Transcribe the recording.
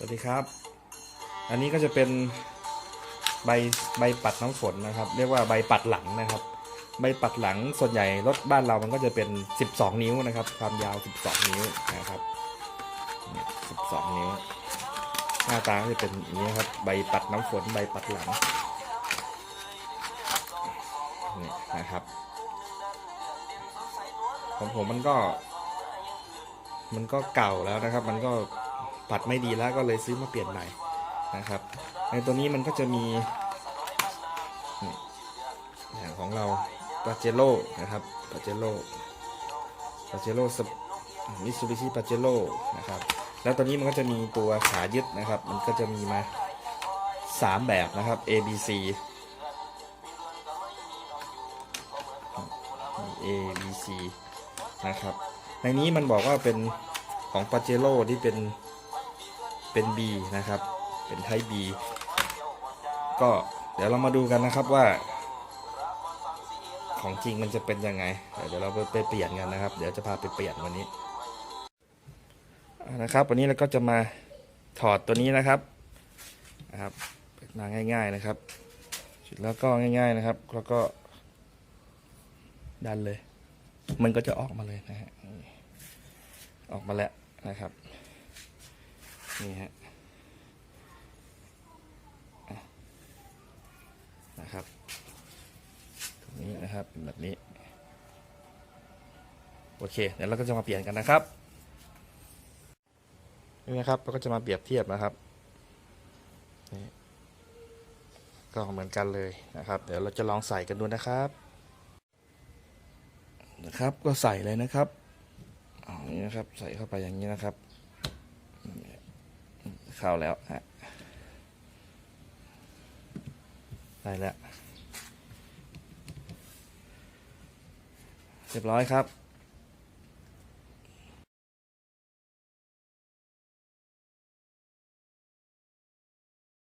สวัสดีครับ อันนี้ก็จะเป็นใบใบปัดน้ำฝนนะครับ เรียกว่าใบปัดหลังนะครับ ใบปัดหลังส่วนใหญ่รถบ้านเรามันก็จะเป็น 12 นิ้วนะครับ ความยาว 12 นิ้วนะครับนี่12 นิ้ว หน้าตาจะเป็นอย่างนี้ครับ ใบปัดน้ำฝนใบปัดหลังนี่นะครับของผมมันก็ มันก็เก่าแล้วนะครับ มันก็ ปัดไม่ดีแล้วก็เลยซื้อมาเปลี่ยนใหม่นะครับ ในตัวนี้มันก็จะมีอย่างของเราปาเจโร่นะครับปาเจโร่ปาเจโร่มิซูบิชิปาเจโร่นะครับแล้วตัวนี้มันก็จะมีตัวขายึดนะครับ มันก็จะมีมาสามแบบนะครับ A B C A B C นะครับ ในนี้มันบอกว่าเป็นของปาเจโร่ที่เป็น เป็น B นะครับ เป็นไทป์ B ก็เดี๋ยวเรามาดูกันนะครับว่า ของจริงมันจะเป็นยังไง เดี๋ยวเราไปเปลี่ยนกันนะครับ เดี๋ยวจะพาไปเปลี่ยนวันนี้นะครับ วันนี้เราก็จะมาถอดตัวนี้นะครับนะครับมาง่าย ๆนะครับแล้วก็ง่าย ๆนะครับ แล้วก็ ดันเลย มันก็จะออกมาเลยนะฮะออกมาแล้วนะครับ นี่ฮะนะครับตรงนี้นะครับเป็นแบบนี้ โอเคเดี๋ยวเราก็จะมาเปลี่ยนกันนะครับนี่นะครับเราก็จะมาเปรียบเทียบนะครับนี่ก็เหมือนกันเลยนะครับ เดี๋ยวเราจะลองใส่กันดูนะครับนะครับก็ใส่เลยนะครับเอาอย่างนี้นะครับ ใส่เข้าไปอย่างนี้นะครับ เข้าแล้วฮะได้แล้ว เรียบร้อยครับ